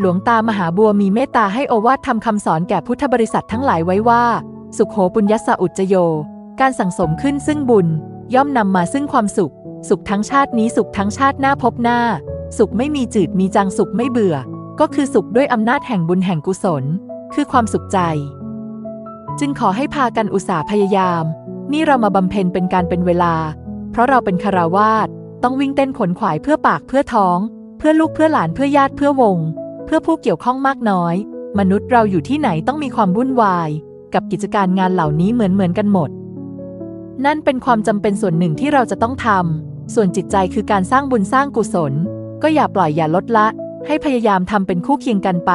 หลวงตามหาบัวมีเมตตาให้โอวาททำคำสอนแก่พุทธบริษัททั้งหลายไว้ว่า สุขโหปุญญสสะอุจโย การสั่งสมขึ้นซึ่งบุญ ย่อมนำมาซึ่งความสุข สุขทั้งชาตินี้สุขทั้งชาติหน้าพบหน้า สุขไม่มีจืดมีจางสุขไม่เบื่อ ก็คือสุขด้วยอำนาจแห่งบุญแห่งกุศล คือความสุขใจ จึงขอให้พากันอุตสาห์พยายาม นี่เรามาบำเพ็ญเป็นการเป็นเวลา เพราะเราเป็นคาราวาสต้องวิ่งเต้นขนขวายเพื่อปากเพื่อท้อง เพื่อลูกเพื่อหลานเพื่อญาติเพื่อวง เพื่อผู้เกี่ยวข้องมากน้อย มนุษย์เราอยู่ที่ไหนต้องมีความวุ่นวาย กับกิจการงานเหล่านี้เหมือนเหมือนกันหมด นั่นเป็นความจำเป็นส่วนหนึ่งที่เราจะต้องทำส่วนจิตใจคือการสร้างบุญสร้างกุศล ก็อย่าปล่อยอย่าลดละ ให้พยายามทำเป็นคู่เคียงกันไป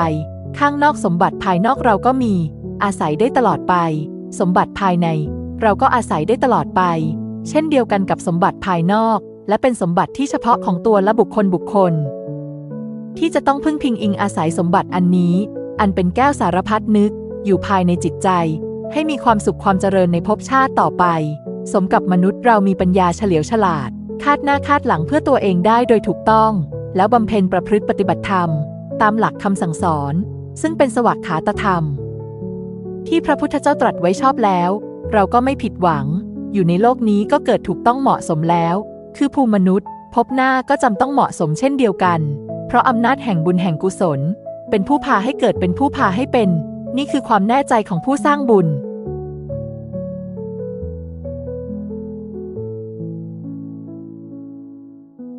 ข้างนอกสมบัติภายนอกเราก็มี อาศัยได้ตลอดไป สมบัติภายใน เราก็อาศัยได้ตลอดไป เช่นเดียวกันกับสมบัติภายนอก และเป็นสมบัติที่เฉพาะของตัวและบุคคลบุคคล ที่จะต้องพึ่งพิงอิงอาศัยสมบัติอันนี้ อันเป็นแก้วสารพัดนึก อยู่ภายในจิตใจ ให้มีความสุขความเจริญในภพชาติต่อไป สมกับมนุษย์เรามีปัญญาเฉลียวฉลาด คาดหน้าคาดหลังเพื่อตัวเองได้โดยถูกต้อง แล้วบำเพ็ญประพฤติปฏิบัติธรรม ตามหลักคำสั่งสอน ซึ่งเป็นสวัสขาตธรรม ที่พระพุทธเจ้าตรัสไว้ชอบแล้ว เราก็ไม่ผิดหวัง อยู่ในโลกนี้ก็เกิดถูกต้องเหมาะสมแล้ว คือภูมิมนุษย์ พบหน้าก็จำต้องเหมาะสมเช่นเดียวกัน ราะอำนาจแห่งบุญแห่งกุศล เป็นผู้พาให้เกิดเป็นผู้พาให้เป็น นี่คือความแน่ใจของผู้สร้างบุญ